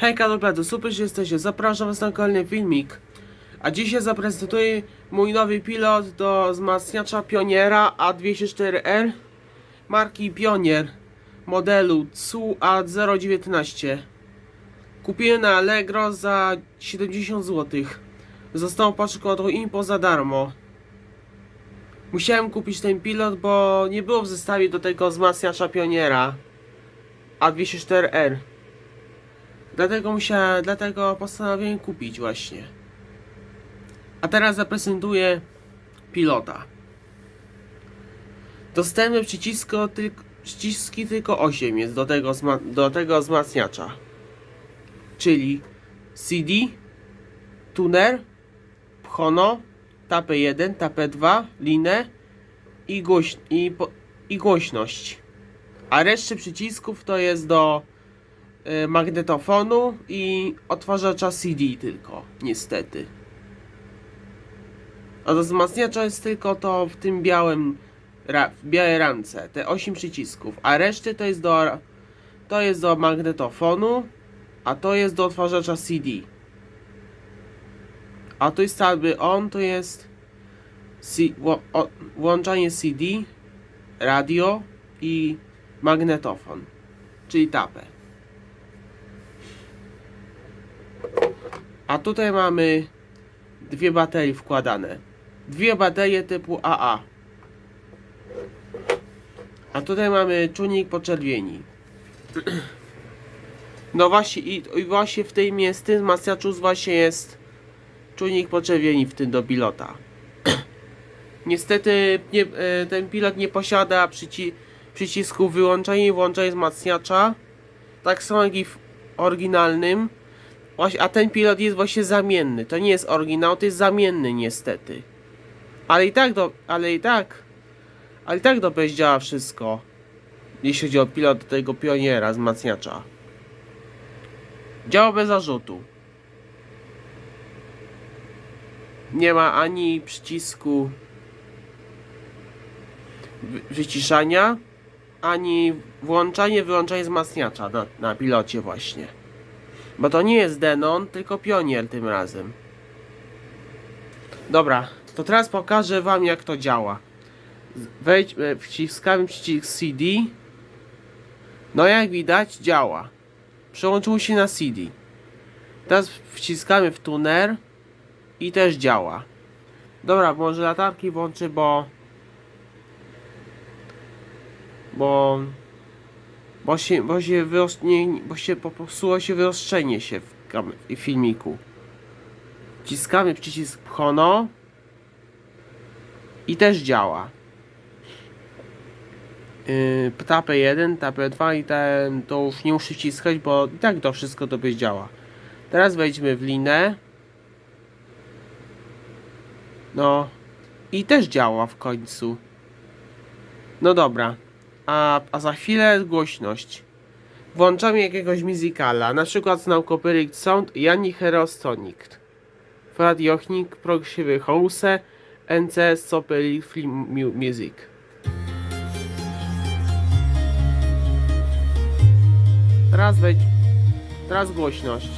Hejka, to super, że jesteście. Zapraszam was na kolejny filmik. A dzisiaj zaprezentuję mój nowy pilot do wzmacniacza Pioniera A204R marki Pionier modelu CU A019. Kupiłem na Allegro za 70 zł. Został paczką Impo za darmo. Musiałem kupić ten pilot, bo nie było w zestawie do tego wzmacniacza Pioniera A204R. Dlatego musiałem, dlatego postanowiłem kupić właśnie. A teraz zaprezentuję pilota. Dostępne przycisko, przyciski tylko 8 jest do tego, do tego wzmacniacza. Czyli CD, tuner, pchono, tapę 1, tapę 2, linę i, głoś- i, i głośność. A resztę przycisków to jest do magnetofonu i odtwarzacza CD tylko, niestety. A do wzmacniacza jest tylko to w tym białym, w białej ramce, te 8 przycisków, a reszty to jest do, to jest do magnetofonu, a to jest do odtwarzacza CD. A to jest jakby on, to jest włączanie CD, radio i magnetofon, czyli tapę. A tutaj mamy dwie baterie wkładane. Dwie baterie typu AA. A tutaj mamy czujnik poczerwieni. No właśnie i, i właśnie w tym jest, w tym właśnie jest czujnik poczerwieni w tym do pilota. Niestety nie, e, ten pilot nie posiada przyci przycisku wyłączenia i włączenia wzmacniacza. Tak samo jak i w oryginalnym. Właśnie, a ten pilot jest właśnie zamienny. To nie jest oryginał, to jest zamienny niestety. Ale i tak do, ale i tak. Ale i tak dobrze działa wszystko. Jeśli chodzi o pilot tego pioniera wzmacniacza. Działa bez zarzutu. Nie ma ani przycisku wy- wyciszania, ani włączanie, wyłączanie wzmacniacza na, na pilocie właśnie. Bo to nie jest Denon, tylko Pionier tym razem. Dobra, to teraz pokażę wam jak to działa. Wejdź, e, wciskamy przycisk CD. No jak widać działa. Przełączył się na CD. Teraz wciskamy w tuner i też działa. Dobra, może latarki włączy, bo bo bo się, bo się, wyos- nie, bo się popsuło się wyostrzenie się w, w filmiku. Wciskamy przycisk Pchono i też działa. Yy, tapę 1, tapę 2 i ten, to już nie muszę wciskać, bo i tak to wszystko to działa. Teraz wejdźmy w linę. No i też działa w końcu. No dobra. A, a za chwilę głośność. Włączamy jakiegoś muzykala, na przykład znał Copyright Sound Jani Herostonic. Frad Jochnik, Progressive House, NCS Copyright Film Mu- Music. Teraz wejdź. Teraz głośność.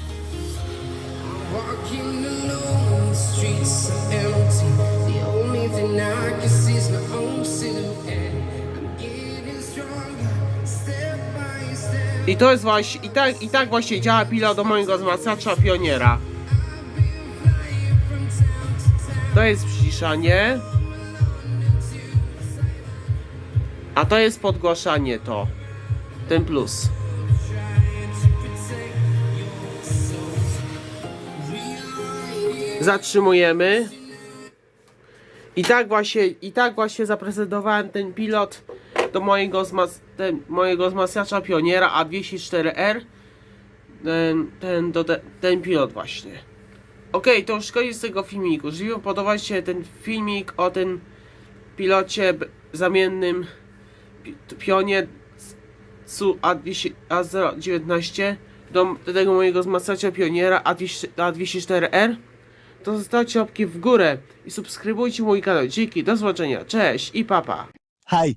Walking alone, the streets are empty. I to jest właśnie, i tak, i tak właśnie działa pilot do mojego wzmacniacza Pioniera. To jest przyciszanie. A to jest podgłaszanie to. Ten plus. Zatrzymujemy. I tak właśnie, i tak właśnie zaprezentowałem ten pilot do mojego, zmas, ten, mojego wzmacniacza Pioniera A204R. Ten, ten, do te, ten pilot właśnie. Okej, to już koniec tego filmiku. Jeżeli podoba się ten filmik o tym pilocie zamiennym pi- Pionie SU A200 A019 do, tego mojego wzmacniacza Pioniera A200 A204R to zostawcie łapki w górę i subskrybujcie mój kanał. Dzięki, do zobaczenia, cześć i papa. Hi.